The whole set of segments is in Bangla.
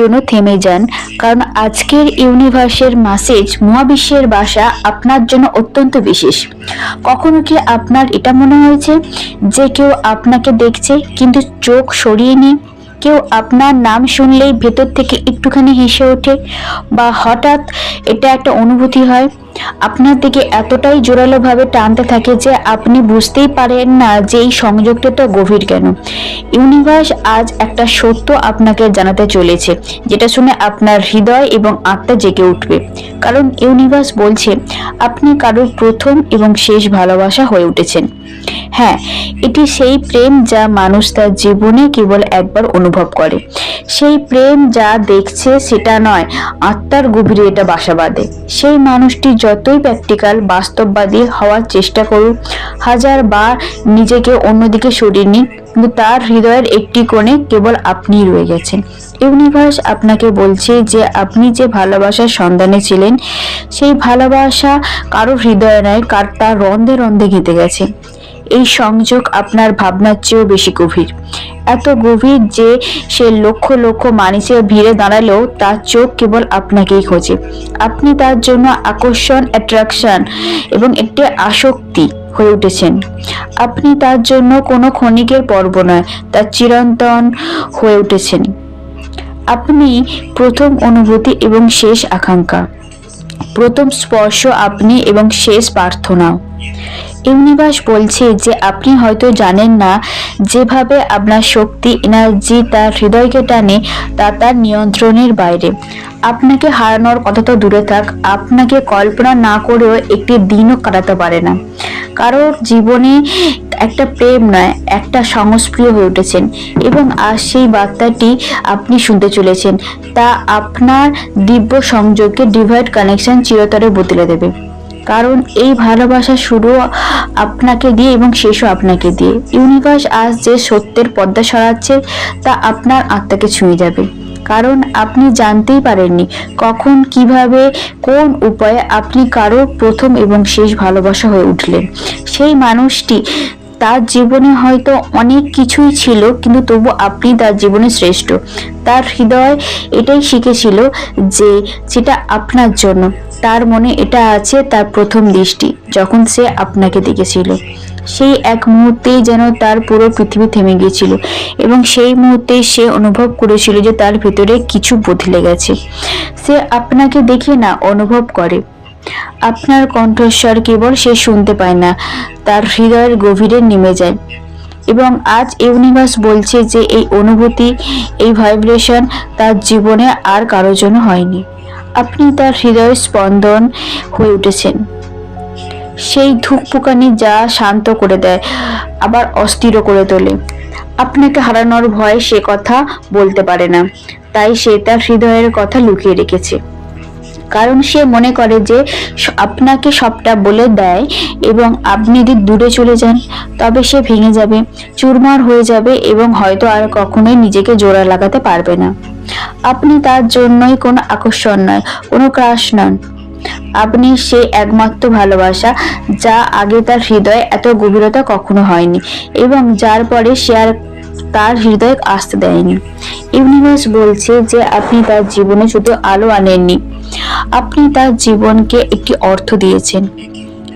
জন্য থেমে যান, কারণ আজকের ইউনিভার্সের মাসেজ মহাবিশ্বের বাসা আপনার জন্য অত্যন্ত বিশেষ। কখনো কি আপনার এটা মনে হয়েছে যে কেউ আপনাকে দেখছে, কিন্তু চোখ সরিয়ে নিয়ে কেউ আপনার নাম শুনলেই ভেতর থেকে একটুখানি হেসে ওঠে বা হঠাৎ এটা একটা অনুভূতি হয়। আপনার দিকে এতটাই জোরালোভাবে টানতে থাকে যে আপনি বুঝতেই পারেন না যে এই সংযোগটা গভীর কেন। ইউনিভার্স আজ একটা সত্য আপনাকে জানাতে চলেছে, যেটা শুনে আপনার হৃদয় এবং আত্মা জেগে উঠবে। কারণ ইউনিভার্স বলছে, আপনি কারোর প্রথম এবং শেষ ভালোবাসা হয়ে উঠেছেন। হ্যাঁ এটি সেই প্রেম যা মানুষ তার জীবনে কেবল একবার অনুভব করে। সেই প্রেম যা দেখছে সেটা নয়, আত্মার গভীরে এটা বাসা বাঁধে। সেই মানুষটি যতই প্র্যাকটিক্যাল বাস্তববাদী হওয়ার চেষ্টা করুক, হাজার বার নিজেকে অন্যদিকে সরিয়ে নিন কিন্তু তার হৃদয়ের একটি কোণে কেবল আপনিই রয়ে গেছেন। ইউনিভার্স আপনাকে বলছে যে আপনি যে ভালোবাসার সন্ধানে ছিলেন, সেই ভালোবাসা কারও হৃদয়ে নয়, কার তার রন্ধে রন্ধে ঘেঁটে গেছে। এই সংযোগ আপনার ভাবনার চেয়েও বেশি গভীর। এত গভীর যে সে লক্ষ লক্ষ মানুষের ভিড়ে দাঁড়ালেও তার চোখ কেবল আপনাকেই খোঁজে। আপনি তার জন্য আকর্ষণ অ্যাট্রাকশন এবং একটি আসক্তি হয়ে উঠেছেন। আপনি তার জন্য কোনো ক্ষণিকের পর্ব নয়, তার চিরন্তন হয়ে উঠেছেন। আপনি প্রথম অনুভূতি এবং শেষ আকাঙ্ক্ষা। প্রথম স্পর্শ আপনি এবং শেষ প্রার্থনাও ইউনিভার্স বলছে যে আপনি হয়তো জানেন না যেভাবে আপনার শক্তি, এনার্জি তার হৃদয়কে টানে তা তার নিয়ন্ত্রণের বাইরে। আপনাকে হারানোর কথা তো দূরে থাক, আপনাকে কল্পনা না করেও একটি দিনও কাটাতে পারে না। কারোর জীবনে একটা প্রেম নয়, একটা সংস্প্রিয় হয়ে উঠেছেন এবং আজ সেই বার্তাটি আপনি শুনতে চলেছেন। তা আপনার দিব্য সংযোগকে ডিভাইড কানেকশন চিরতরে বদলে দেবে। কারণ এই ভালোবাসা শুরু আপনাকে দিয়ে এবং শেষও আপনাকে দিয়ে। ইউনিভার্স আজ যে সত্যের পর্দা সরাচ্ছে, তা আপনার আত্মাকে ছুঁয়ে যাবে। কারণ আপনি জানতেই পারেননি কখন, কীভাবে, কোন উপায়ে আপনি কারও প্রথম এবং শেষ ভালোবাসা হয়ে উঠলেন। সেই মানুষটি তার জীবনে হয়তো অনেক কিছুই ছিল, কিন্তু তবু আপনি তার জীবনে শ্রেষ্ঠ। তার হৃদয় এটাই শিখেছিল যে যেটা আপনার জন্য। তার মনে এটা আছে, তার প্রথম দৃষ্টি, যখন সে আপনাকে দেখেছিল। সেই এক মুহূর্তেই যেন তার পুরো পৃথিবী থেমে গিয়েছিল এবং সেই মুহূর্তেই সে অনুভব করেছিল যে তার ভিতরে কিছু বদলে গেছে। সে আপনাকে দেখে না, অনুভব করে। আপনার কণ্ঠস্বর কেবল সে শুনতে পায় না, তার হৃদয়ের গভীরে নেমে যায়। এবং আজ ইউনিভার্স বলছে যে এই অনুভূতি, এই ভাইব্রেশন তার জীবনে আর কারও জন্য হয়নি। আপনি তার হৃদয় স্পন্দন হয়ে উঠেছেন। সেই ধূপপুকানি যা শান্ত করে দেয়, আবার অস্থির করে তোলে। আপনাকে হারানোর ভয়ে সে কথা বলতে পারে না, তাই সে তার হৃদয়ের কথা লুকিয়ে রেখেছে। কারণ সে মনে করে যে আপনাকে সবটা বলে দেয় এবং আপনি যদি দূরে চলে যান, তবে সে ভেঙে যাবে, চুরমার হয়ে যাবে এবং হয়তো আর কখনোই নিজেকে জোড়া লাগাতে পারবে না। আপনি তার জন্যই কোনো আকর্ষণ নয়, কোনো ক্রাশ নন। আপনি সেই একমাত্র ভালোবাসা যা আগে তার হৃদয়ে এত গভীরতা কখনো হয়নি এবং যার পরে সে আর তার হৃদয় আসতে দেয়নি। ইউনিভার্স বলছে যে আপনি তার জীবনে শুধু আলো আনেননি আপনি তার জীবনকে একটি অর্থ দিয়েছেন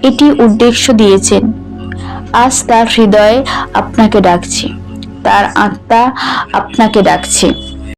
এটি উদ্দেশ্য দিয়েছেন। আজ তার হৃদয়ে আপনাকে ডাকছে, তার আত্মা আপনাকে ডাকছে।